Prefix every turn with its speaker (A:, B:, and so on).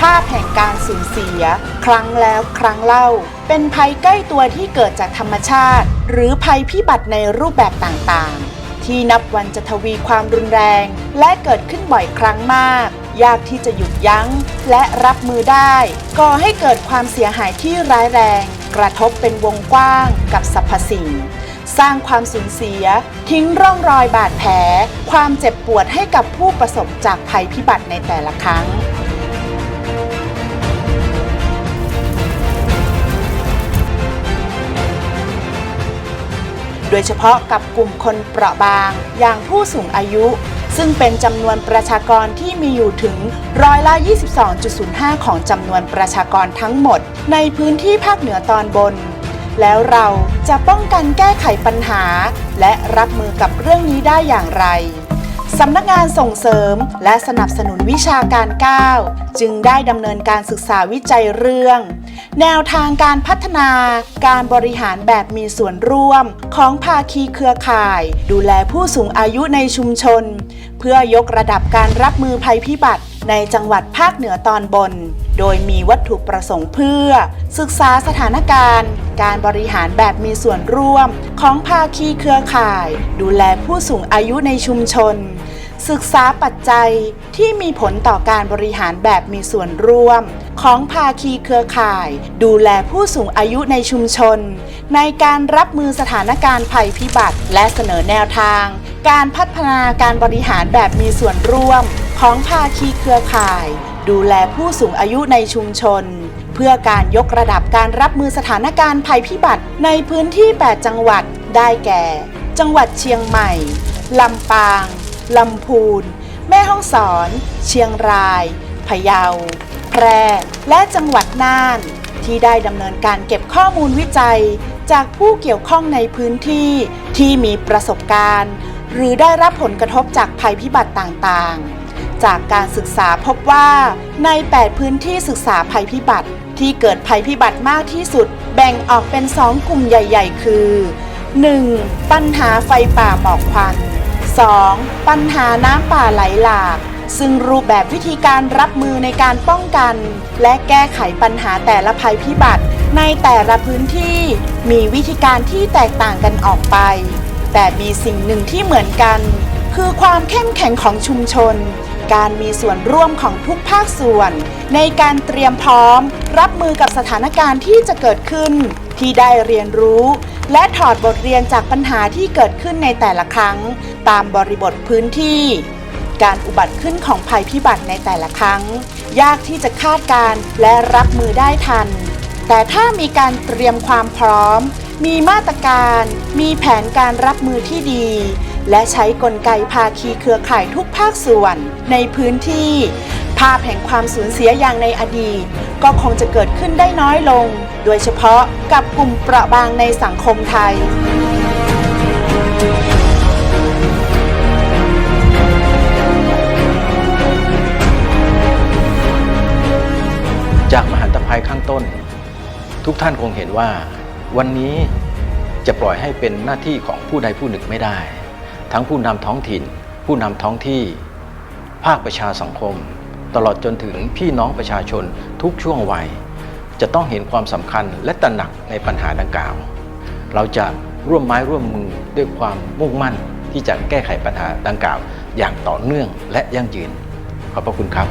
A: ภาพแห่งการสูญเสีย ครั้งแล้วครั้งเล่า เป็นภัยใกล้ตัวที่เกิดจากธรรมชาติ หรือภัยพิบัติในรูปแบบต่างๆ ที่นับวันจะทวีความรุนแรง และเกิดขึ้นบ่อยครั้งมาก ยากที่จะหยุดยั้ง และรับมือได้ก่อให้เกิดความเสียหายที่ร้ายแรง กระทบเป็นวงกว้างกับสรรพสิ่งสร้างความสูญเสีย ทิ้งร่องรอยบาดแผล ความเจ็บปวดให้กับผู้ประสบจากภัยพิบัติในแต่ละครั้ง โดยเฉพาะกับกลุ่มคนเปราะบางอย่างผู้สูงอายุ ซึ่งเป็นจำนวนประชากรที่มีอยู่ถึงร้อยละ 22.05 ของจำนวนประชากรทั้งหมด ในพื้นที่ภาคเหนือตอนบน แล้วเราจะป้องกันแก้ไขปัญหา และรับมือกับเรื่องนี้ได้อย่างไรสำนักงานส่งเสริมและสนับสนุนวิชาการ 9 จึงได้ดำเนินการศึกษาวิจัยเรื่อง แนวทางการพัฒนาการบริหารแบบมีส่วนร่วม ของภาคีเครือข่าย ดูแลผู้สูงอายุในชุมชน เพื่อยกระดับการรับมือภัยพิบัติ ในจังหวัดภาคเหนือตอนบน โดยมีวัตถุประสงค์เพื่อ ศึกษาสถานการณ์ การบริหารแบบมีส่วนร่วม ของภาคีเครือข่าย ดูแลผู้สูงอายุในชุมชน ศึกษาปัจจัยที่มีผลต่อการบริหารแบบมีส่วนร่วม ของภาคีเครือข่าย ดูแลผู้สูงอายุในชุมชน ในการรับมือสถานการณ์ภัยพิบัติ และเสนอแนวทาง การพัฒนาการบริหารแบบมีส่วนร่วม ของภาคีเครือข่าย ดูแลผู้สูงอายุในชุมชน เพื่อการยกระดับการรับมือสถานการณ์ภัยพิบัติในพื้นที่ 8 จังหวัดได้แก่ จังหวัดเชียงใหม่ ลำปาง ลำพูน แม่ฮ่องสอน เชียงรายพะเยา แพร่ และจังหวัดน่าน ที่ได้ดำเนินการเก็บข้อมูลวิจัย จากผู้เกี่ยวข้องในพื้นที่ที่มีประสบการณ์ หรือได้รับผลกระทบจากภัยพิบัติต่างๆ จากการศึกษาพบว่าใน 8 พื้นที่ศึกษาภัยพิบัติ ที่เกิดภัยพิบัติมากที่สุด แบ่งออกเป็น 2 กลุ่มใหญ่ ๆ คือ 1. ปัญหาไฟป่าหมอกควัน 2. ปัญหาน้ำป่าไหลหลาก ซึ่งรูปแบบวิธีการรับมือในการป้องกัน และแก้ไขปัญหาแต่ละภัยพิบัติ ในแต่ละพื้นที่มีวิธีการที่แตกต่างกันออกไป แต่มีสิ่งหนึ่งที่เหมือนกัน คือความเข้มแข็งของชุมชน การมีส่วนร่วมของทุกภาคส่วน ในการเตรียมพร้อม รับมือกับสถานการณ์ที่จะเกิดขึ้น ที่ได้เรียนรู้ และถอดบทเรียนจากปัญหาที่เกิดขึ้นในแต่ละครั้ง ตามบริบทพื้นที่ การอุบัติขึ้นของภัยพิบัติในแต่ละครั้ง ยากที่จะคาดการและรับมือได้ทัน แต่ถ้ามีการเตรียมความพร้อม มีมาตรการ มีแผนการรับมือที่ดี และใช้กลไกภาคีเครือข่ายทุกภาคส่วนในพื้นที่ ภาพแห่งความสูญเสียอย่างในอดีต ก็คงจะเกิดขึ้นได้น้อยลง โดยเฉพาะกับกลุ่มเปราะบางในสังคมไทย
B: จากมหันตภัยข้างต้น ทุกท่านคงเห็นว่า วันนี้จะปล่อยให้เป็นหน้าที่ของผู้ใดผู้หนึ่งไม่ได้ ทั้งผู้นำท้องถิ่น ผู้นำท้องที่ ภาคประชาสังคม ตลอดจนถึงพี่น้องประชาชนทุกช่วงวัย จะต้องเห็นความสำคัญและตระหนักในปัญหาดังกล่าว เราจะร่วมไม้ร่วมมือด้วยความมุ่งมั่นที่จะแก้ไขปัญหาดังกล่าว อย่างต่อเนื่องและยั่งยืน ขอบพระคุณครับ